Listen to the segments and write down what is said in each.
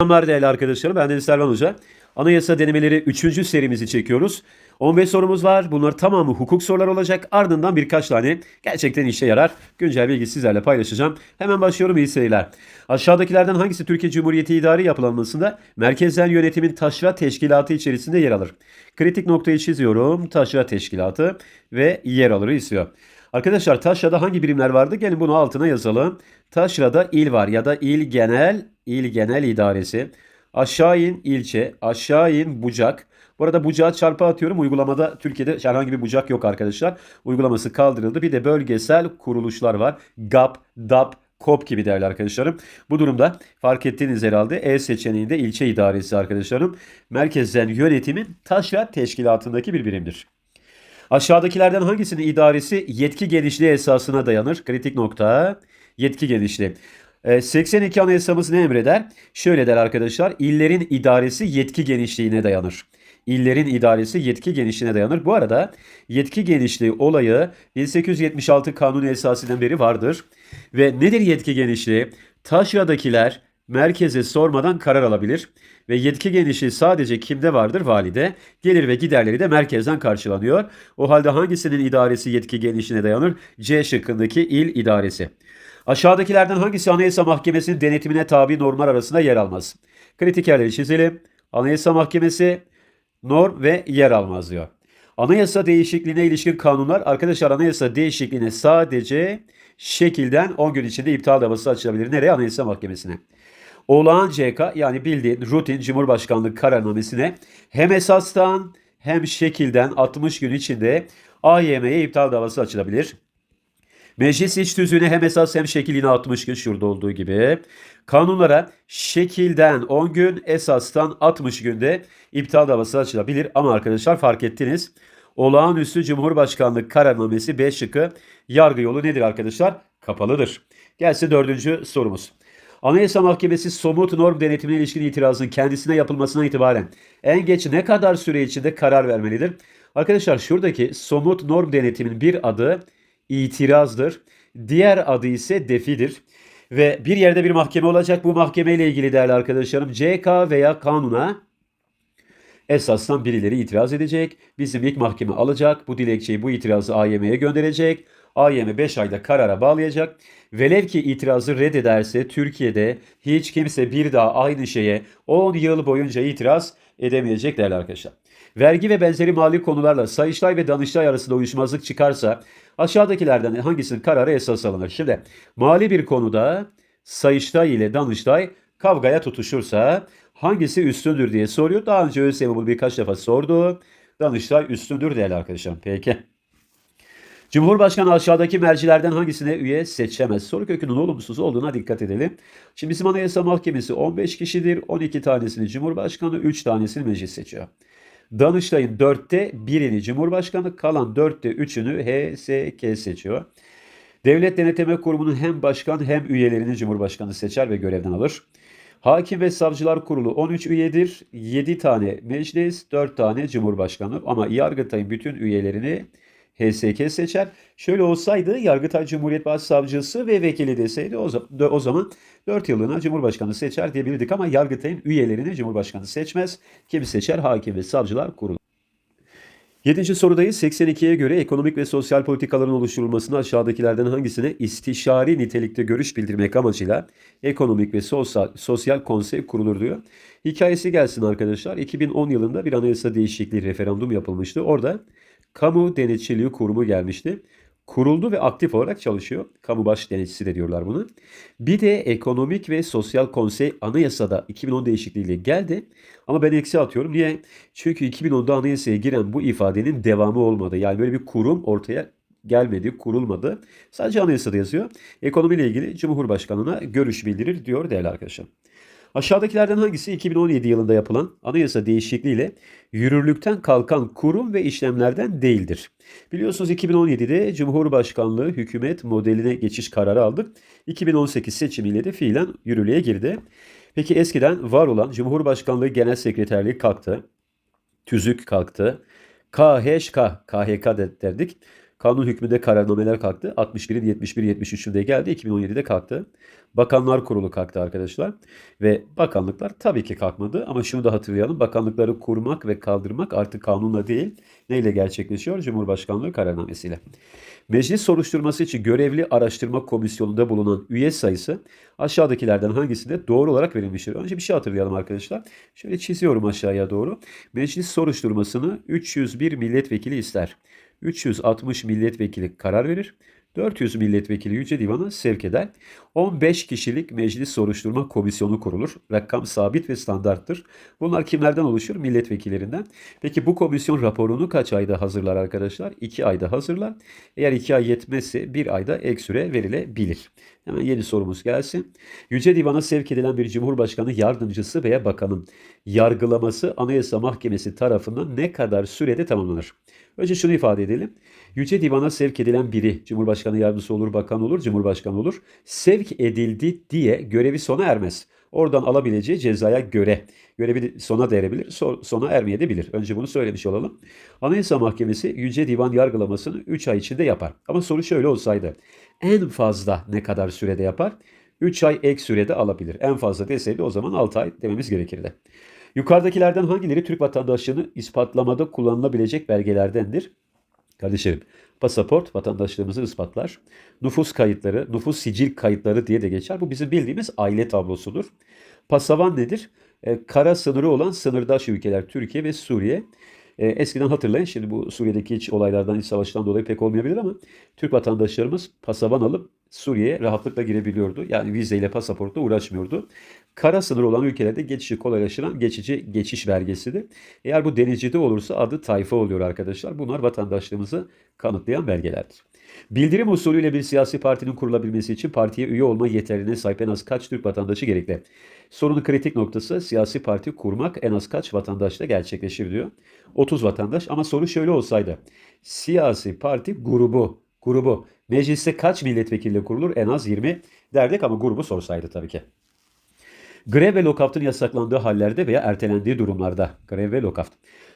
Selamlar değerli arkadaşlarım. Ben Deniz Selvan Hoca. Anayasa denemeleri 3. serimizi çekiyoruz. 15 sorumuz var. Bunlar tamamı hukuk soruları olacak. Ardından birkaç tane gerçekten işe yarar. Güncel bilgi sizlerle paylaşacağım. Hemen başlıyorum. İyi seyirler. Aşağıdakilerden hangisi Türkiye Cumhuriyeti idari yapılanmasında merkezden yönetimin taşra teşkilatı içerisinde yer alır? Kritik noktayı çiziyorum. Taşra teşkilatı ve yer alırı istiyor. Arkadaşlar taşrada hangi birimler vardı? Gelin bunu altına yazalım. Taşrada il var ya da il genel, il genel idaresi. Aşağı in ilçe, aşağı in bucak. Bu arada bucağı çarpı atıyorum. Uygulamada Türkiye'de herhangi bir bucak yok arkadaşlar. Uygulaması kaldırıldı. Bir de bölgesel kuruluşlar var. GAP, DAP, KOP gibi değerli arkadaşlarım. Bu durumda fark ettiğiniz herhalde E seçeneğinde ilçe idaresi arkadaşlarım. Merkezden yönetimin taşra teşkilatındaki bir birimdir. Aşağıdakilerden hangisinin idaresi yetki genişliği esasına dayanır? Kritik nokta yetki genişliği. Ee, 82 Anayasamız ne emreder? Şöyle der arkadaşlar. İllerin idaresi yetki genişliğine dayanır. İllerin idaresi yetki genişliğine dayanır. Bu arada yetki genişliği olayı 1876 Kanunu esasından beri vardır. Ve nedir yetki genişliği? Taşradakiler merkeze sormadan karar alabilir ve yetki genişliği sadece kimde vardır? Valide. Gelir ve giderleri de merkezden karşılanıyor. O halde hangisinin idaresi yetki genişliğine dayanır? C şıkkındaki il idaresi. Aşağıdakilerden hangisi Anayasa Mahkemesi'nin denetimine tabi normlar arasında yer almaz? Kritik yerleri çizelim. Anayasa Mahkemesi norm ve yer almaz diyor. Anayasa değişikliğine ilişkin kanunlar arkadaşlar anayasa değişikliğine sadece şekilden 10 gün içinde iptal davası açılabilir. Nereye? Anayasa Mahkemesi'ne. Olağan CK yani bildiğin rutin Cumhurbaşkanlığı kararnamesine hem esastan hem şekilden 60 gün içinde AYM'ye iptal davası açılabilir. Meclis iç tüzüğüne hem esas hem şekil yine 60 gün şurada olduğu gibi. Kanunlara şekilden 10 gün esastan 60 günde iptal davası açılabilir. Ama arkadaşlar fark ettiniz. Olağanüstü Cumhurbaşkanlığı kararnamesi 5 şıkkı yargı yolu nedir arkadaşlar? Kapalıdır. Gelsin dördüncü sorumuz. Anayasa Mahkemesi somut norm denetimine ilişkin itirazın kendisine yapılmasına itibaren en geç ne kadar süre içinde karar vermelidir? Arkadaşlar şuradaki somut norm denetimin bir adı itirazdır. Diğer adı ise defidir. Ve bir yerde bir mahkeme olacak. Bu mahkeme ile ilgili değerli arkadaşlarım CK veya kanuna esasdan birileri itiraz edecek. Bizim ilk mahkeme alacak. Bu dilekçeyi, bu itirazı AYM'ye gönderecek. AYM 5 ayda karara bağlayacak. Velev ki itirazı reddederse Türkiye'de hiç kimse bir daha aynı şeye 10 yıl boyunca itiraz edemeyecek değerli arkadaşlar. Vergi ve benzeri mali konularla Sayıştay ve Danıştay arasında uyuşmazlık çıkarsa aşağıdakilerden hangisinin kararı esas alınır? Şimdi mali bir konuda Sayıştay ile Danıştay kavgaya tutuşursa hangisi üstündür diye soruyor. Daha önce ÖSYM bunu birkaç defa sordu. Danıştay üstündür değerli arkadaşlarım. Peki. Cumhurbaşkanı aşağıdaki mercilerden hangisine üye seçemez? Soru kökünün olumsuz olduğuna dikkat edelim. Şimdi bizim Anayasa Mahkemesi 15 kişidir. 12 tanesini Cumhurbaşkanı, 3 tanesini meclis seçiyor. Danıştay'ın 4'te 1'ini Cumhurbaşkanı, kalan 4'te 3'ünü HSK seçiyor. Devlet Denetleme Kurumu'nun hem başkan hem üyelerini Cumhurbaşkanı seçer ve görevden alır. Hakim ve Savcılar Kurulu 13 üyedir. 7 tane meclis, 4 tane Cumhurbaşkanı ama Yargıtay'ın bütün üyelerini HSK seçer. Şöyle olsaydı Yargıtay Cumhuriyet Başsavcısı ve vekili deseydi o, za- o zaman 4 yıllığına Cumhurbaşkanı seçer diyebilirdik ama Yargıtay'ın üyelerini Cumhurbaşkanı seçmez. Kim seçer? Hakim ve Savcılar Kurulu. Yedinci sorudayız. 82'ye göre ekonomik ve sosyal politikaların oluşturulmasını aşağıdakilerden hangisine istişari nitelikte görüş bildirmek amacıyla ekonomik ve sosyal, sosyal konsey kurulur diyor. Hikayesi gelsin arkadaşlar. 2010 yılında bir anayasa değişikliği referandum yapılmıştı. Orada Kamu Denetçiliği Kurumu gelmişti. Kuruldu ve aktif olarak çalışıyor. Kamu baş denetçisi de diyorlar bunu. Bir de Ekonomik ve Sosyal Konsey anayasada 2010 değişikliğiyle geldi. Ama ben eksi atıyorum. Niye? Çünkü 2010'da anayasaya giren bu ifadenin devamı olmadı. Yani böyle bir kurum ortaya gelmedi, kurulmadı. Sadece anayasada yazıyor. Ekonomiyle ilgili Cumhurbaşkanına görüş bildirir diyor değerli arkadaşlar. Aşağıdakilerden hangisi 2017 yılında yapılan anayasa değişikliğiyle yürürlükten kalkan kurum ve işlemlerden değildir? Biliyorsunuz 2017'de Cumhurbaşkanlığı hükümet modeline geçiş kararı aldık. 2018 seçimiyle de fiilen yürürlüğe girdi. Peki eskiden var olan Cumhurbaşkanlığı Genel Sekreterliği kalktı. TÜZÜK kalktı. KHK, KHK de- derdik. Kanun hükmünde kararnameler kalktı. 61'in 71 73'ünde geldi. 2017'de kalktı. Bakanlar Kurulu kalktı arkadaşlar. Ve bakanlıklar tabii ki kalkmadı ama şunu da hatırlayalım. Bakanlıkları kurmak ve kaldırmak artık kanunla değil neyle gerçekleşiyor? Cumhurbaşkanlığı kararnamesiyle. Meclis soruşturması için görevli araştırma komisyonunda bulunan üye sayısı aşağıdakilerden hangisinde doğru olarak verilmiştir? Önce bir şey hatırlayalım arkadaşlar. Şöyle çiziyorum aşağıya doğru. Meclis soruşturmasını 301 milletvekili ister. 360 milletvekili karar verir. 400 milletvekili Yüce Divan'a sevk eder. 15 kişilik meclis soruşturma komisyonu kurulur. Rakam sabit ve standarttır. Bunlar kimlerden oluşur? Milletvekillerinden. Peki bu komisyon raporunu kaç ayda hazırlar arkadaşlar? 2 ayda hazırlar. Eğer 2 ay yetmezse 1 ayda ek süre verilebilir. Hemen yeni sorumuz gelsin. Yüce Divan'a sevk edilen bir Cumhurbaşkanı yardımcısı veya bakanın yargılaması Anayasa Mahkemesi tarafından ne kadar sürede tamamlanır? Önce şunu ifade edelim. Yüce Divan'a sevk edilen biri Cumhurbaşkanı yardımcısı olur, bakan olur, Cumhurbaşkanı olur. Sevk edildi diye görevi sona ermez. Oradan alabileceği cezaya göre görevi sona da sona ermeyebilir. Önce bunu söylemiş olalım. Anayasa Mahkemesi Yüce Divan yargılamasını 3 ay içinde yapar. Ama soru şöyle olsaydı en fazla ne kadar sürede yapar? 3 ay ek sürede alabilir. En fazla deseydi o zaman 6 ay dememiz gerekirdi. Yukarıdakilerden hangileri Türk vatandaşlığını ispatlamada kullanılabilecek belgelerdendir? Kardeşlerim, pasaport vatandaşlığımızı ispatlar. Nüfus kayıtları, nüfus sicil kayıtları diye de geçer. Bu bizim bildiğimiz aile tablosudur. Pasavan nedir? E, kara sınırı olan sınırdaş ülkeler Türkiye ve Suriye. E, eskiden hatırlayın şimdi bu Suriye'deki iç olaylardan, iç savaştan dolayı pek olmayabilir ama Türk vatandaşlarımız pasavan alıp Suriye'ye rahatlıkla girebiliyordu. Yani vizeyle pasaportla uğraşmıyordu. Kara sınır olan ülkelerde geçişi kolaylaştıran geçici geçiş belgesidir. Eğer bu denizcide olursa adı tayfa oluyor arkadaşlar. Bunlar vatandaşlığımızı kanıtlayan belgelerdir. Bildirim usulüyle bir siyasi partinin kurulabilmesi için partiye üye olma yeterliğine sahip en az kaç Türk vatandaşı gerekli? Sorunun kritik noktası siyasi parti kurmak en az kaç vatandaşla gerçekleşir diyor. 30 vatandaş ama soru şöyle olsaydı. Siyasi parti grubu, grubu mecliste kaç milletvekiliyle kurulur? En az 20 derdik ama grubu sorsaydı tabii ki. Grev ve lokaut'un yasaklandığı hallerde veya ertelendiği durumlarda. Grev ve lokaut.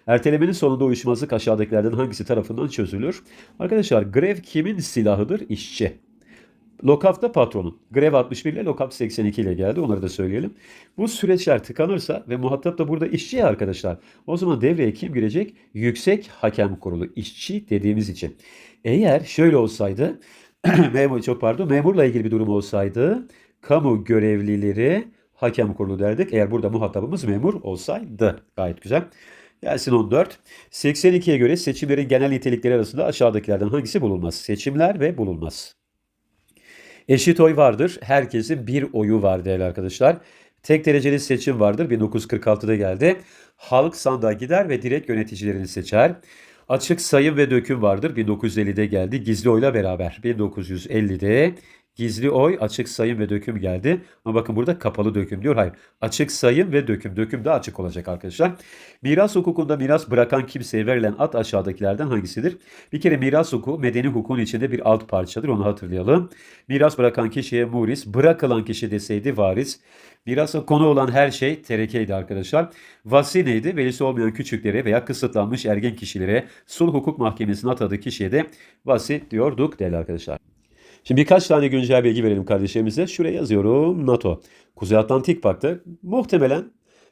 Ertelemenin sonunda uyuşmazlık aşağıdakilerden hangisi tarafından çözülür? Arkadaşlar grev kimin silahıdır? İşçi. Lockout da patronun. Grev 61 ile lockout 82 ile geldi. Onları da söyleyelim. Bu süreçler tıkanırsa ve muhatap da burada işçi arkadaşlar. O zaman devreye kim girecek? Yüksek Hakem Kurulu. İşçi dediğimiz için. Eğer şöyle olsaydı memur çok pardon memurla ilgili bir durum olsaydı kamu görevlileri hakem kurulu derdik. Eğer burada muhatabımız memur olsaydı. Gayet güzel. Gelsin 14. 82'ye göre seçimlerin genel nitelikleri arasında aşağıdakilerden hangisi bulunmaz? Seçimler ve bulunmaz. Eşit oy vardır. Herkesin bir oyu var değerli arkadaşlar. Tek dereceli seçim vardır. 1946'da geldi. Halk sandığa gider ve direkt yöneticilerini seçer. Açık sayım ve döküm vardır. 1950'de geldi. Gizli oyla beraber. 1950'de Gizli oy, açık sayım ve döküm geldi. Ama bakın burada kapalı döküm diyor. Hayır. Açık sayım ve döküm. Döküm de açık olacak arkadaşlar. Miras hukukunda miras bırakan kimseye verilen ad aşağıdakilerden hangisidir? Bir kere miras hukuku medeni hukukun içinde bir alt parçadır. Onu hatırlayalım. Miras bırakan kişiye muris, bırakılan kişi deseydi varis. Mirasa konu olan her şey terekeydi arkadaşlar. Vasi neydi? Velisi olmayan küçüklere veya kısıtlanmış ergen kişilere sulh hukuk mahkemesine atadığı kişiye de vasi diyorduk değerli arkadaşlar. Şimdi birkaç tane güncel bilgi verelim kardeşlerimize. Şuraya yazıyorum NATO. Kuzey Atlantik Paktı muhtemelen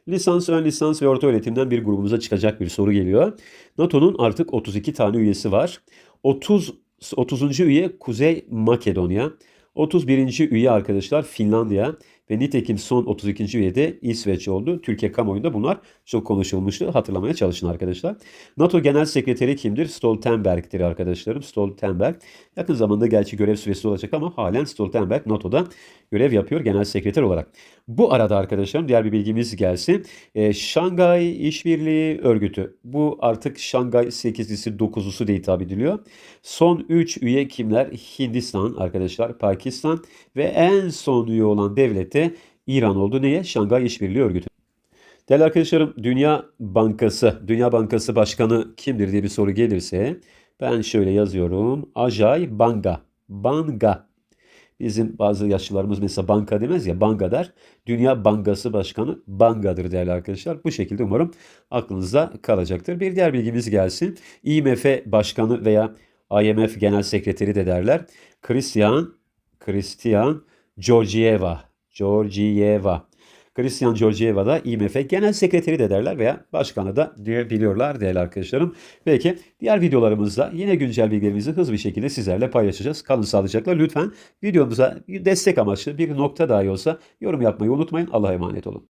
lisans, ön lisans ve orta öğretimden bir grubumuza çıkacak bir soru geliyor. NATO'nun artık 32 tane üyesi var. 30 30. üye Kuzey Makedonya. 31. üye arkadaşlar Finlandiya ve nitekim son 32. üyede İsveç oldu. Türkiye kamuoyunda bunlar çok konuşulmuştu. Hatırlamaya çalışın arkadaşlar. NATO Genel Sekreteri kimdir? Stoltenberg'tir arkadaşlarım. Stoltenberg. Yakın zamanda gerçi görev süresi olacak ama halen Stoltenberg NATO'da görev yapıyor genel sekreter olarak. Bu arada arkadaşlarım diğer bir bilgimiz gelsin. Ee, Şangay İşbirliği Örgütü. Bu artık Şangay 8'lisi 9'lusu diye hitap ediliyor. Son 3 üye kimler? Hindistan arkadaşlar, Pakistan ve en son üye olan devlete İran oldu. Neye? Şangay İşbirliği Örgütü. Değerli arkadaşlarım Dünya Bankası, Dünya Bankası Başkanı kimdir diye bir soru gelirse ben şöyle yazıyorum. Ajay Banga. Banga Bizim bazı yaşlılarımız mesela banka demez ya banga der. Dünya Bankası Başkanı bangadır değerli arkadaşlar. Bu şekilde umarım aklınızda kalacaktır. Bir diğer bilgimiz gelsin. IMF Başkanı veya IMF Genel Sekreteri de derler. Christian, Christian Georgieva, Georgieva. Christian Georgieva da IMF Genel Sekreteri de derler veya başkanı da diyebiliyorlar değerli arkadaşlarım. Peki diğer videolarımızda yine güncel bilgilerimizi hızlı bir şekilde sizlerle paylaşacağız. Kalın sağlıcakla lütfen videomuza destek amaçlı bir nokta dahi olsa yorum yapmayı unutmayın. Allah'a emanet olun.